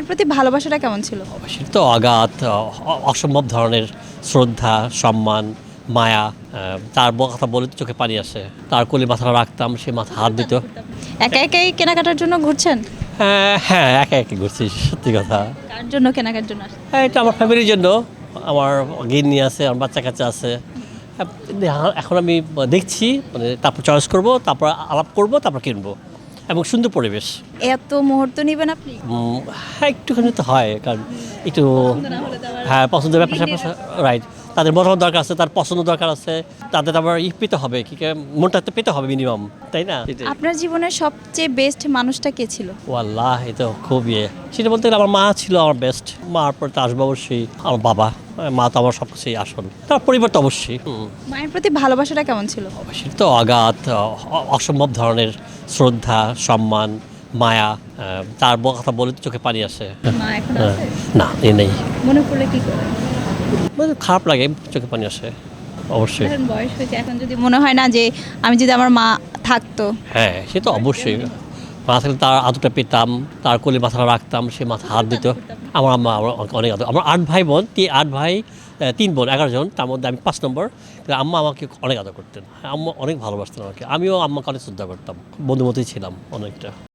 মায়ের প্রতি ভালোবাসাটা কেমন ছিল? সেটা তো অগাধ অসম্ভব ধরনের শ্রদ্ধা সম্মান মায়া তার কথা বলে তো চোখে পানি আসে। তার কোলে মাথাটা রাখতাম সে মাথা হাত দিত। একা একাই কেনাকাটার জন্য ঘুরছেন? হ্যাঁ হ্যাঁ একা একা ঘুরছি সত্যি কথা। কার জন্য কেনাকাটার জন্য? হ্যাঁ এটা আমার ফ্যামিলির জন্য। আমার গিন্নি আছে আমার বাচ্চা কাচ্চা আছে। হ্যাঁ, এখন আমি দেখছি মানে তারপর চয়েস করব তারপর আলাপ করব তারপর কিনবো। এবং সুন্দর পরিবেশ। এত মুহূর্ত নেবেন আপনি? হ্যাঁ একটুখানি তো হয় কারণ একটু হ্যাঁ পছন্দের ব্যাপার রাইট তাদের মতামত দরকার আছে তার পছন্দ দরকার আছে তাদের আবার ই পেতে হবে কি মনটা তো পেতে হবে মিনিমাম তাই না? আপনার জীবনের সবচেয়ে বেস্ট মানুষটা কে ছিল? ও আল্লাহ এ তো খুব ইয়ে। সেটা বলতে গেলে আমার মা ছিল আমার বেস্ট মার পর তো আসব অবশ্যই আমার বাবা। মা তো আমার সব কিছুই আসল। তার পরিবার তো অবশ্যই। মায়ের প্রতি ভালোবাসাটা কেমন ছিল? সেটা তো অগাধ অসম্ভব ধরনের শ্রদ্ধা সম্মান মায়া তার কথা বলে তো চোখে পানি আসে। মা এখন হ্যাঁ। না এ নেই। মনে পড়লে কি করে? মানে খারাপ লাগে চোখে পানি আসে অবশ্যই। এখন বয়স হয়েছে এখন যদি মনে হয় না যে আমি যদি আমার মা থাকতো। হ্যাঁ সে তো অবশ্যই। মা থাকলে তার আদরটা পেতাম তার কোলে মাথাটা রাখতাম সে মাথা হাত দিত। আমার আম্মা আমার অনেক- আদর। আমার আট ভাই বোন তি আট ভাই তিন বোন এগারো জন তার মধ্যে আমি পাঁচ নম্বর। আম্মা আমাকে অনেক আদর করতেন। আম্মা অনেক ভালোবাসতেন আমাকে। আমিও আম্মাকে অনেক শ্রদ্ধা করতাম। বন্ধু মতোই ছিলাম অনেকটা।